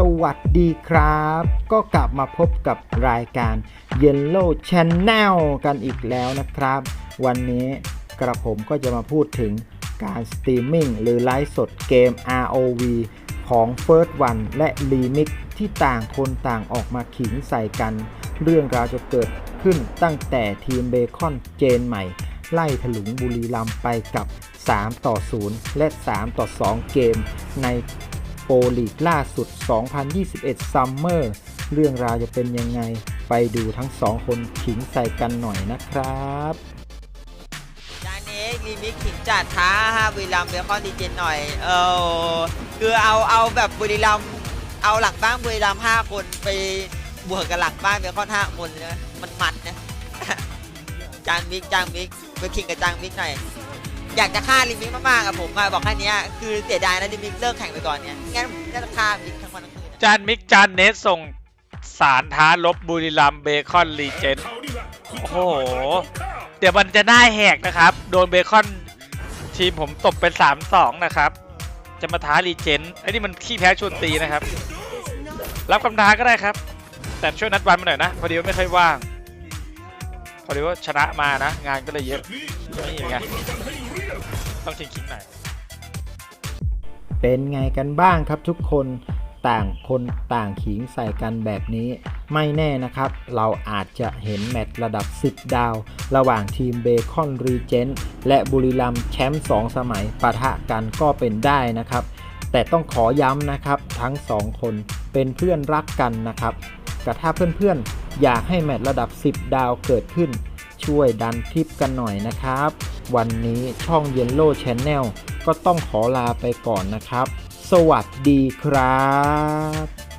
สวัสดีครับ ก็กลับมาพบกับรายการ Yellow Channel กันอีกแล้วนะครับ วันนี้กระผมก็จะมาพูดถึงการสตรีมมิ่งหรือไลฟ์สดเกม ROV ของ First One และ Remix ที่ต่างคนต่างออกมาขิงใส่กัน เรื่องราวจะเกิดขึ้นตั้งแต่ทีมเบคอนเจนใหม่ ไล่ถลุงบุรีรัมไปกับ 3 ต่อ 0 และ 3 ต่อ 2 เกมใน โปรลีกล่าสุด 2021 ซัมเมอร์ เรื่องราวจะเป็นยังไง ไปดูทั้งสองคนขิงใส่กันหน่อยนะครับจานนี้รีมิกขิงจัดท้าฮะบุรีรัมย์เบคอนดีเจนหน่อย เออคือเอาเอาแบบบุรีรัมย์เอาหลังบ้านบุรีรัมย์ห้าคนไปบวกกับหลังบ้านเบคอนห้าคนเลยนะมันมันนะจานมิกจานมิกไปขิงกับจานมิกหน่อย อยากจะฆ่าลิมิกมากๆอะผมอะบอกแค่เนี้ยคือเสียดายนะลิมิกเลิกแข่งไปก่อนเนี่ยงั้นผมจะฆ่ามิกทั้งวันทั้งคืนอะจานมิกจานเนสส่งสารท้าลบบุรีรัมย์เบคอนรีเจนโอ้โห เดี๋ยวมันจะได้แหกนะครับ โดนเบคอนทีมผมตบเป็น3-2 นะครับ จะมาท้ารีเจนไอ้นี่มันขี้แพ้ชวนตีนะครับ รับคำท้าก็ได้ครับ แต่ช่วยนัดวันมาหน่อยนะ พอดีว่าไม่ค่อยว่าง พอดีว่าชนะมานะ งานก็เลยเยอะนี่ไงต้องชิงคิงหน่อยเป็นไงกันบ้างครับทุกคนต่างคนต่างขิงใส่กันแบบนี้ ไม่แน่นะครับ เราอาจจะเห็นแมตช์ระดับ 10 ดาว ระหว่างทีมเบคอนรีเจนและบุรีรัมแชมป์ 2 สมัยปะทะกันก็เป็นได้นะครับ แต่ต้องขอย้ำนะครับทั้ง 2 คนเป็นเพื่อนรักกันนะครับ แต่ถ้าเพื่อนๆ อยากให้แมตช์ระดับ 10 ดาวเกิดขึ้น ช่วยดันคลิปกันหน่อยนะครับ วันนี้ช่อง Yellow Channel ก็ต้องขอลาไปก่อนนะครับ สวัสดีครับ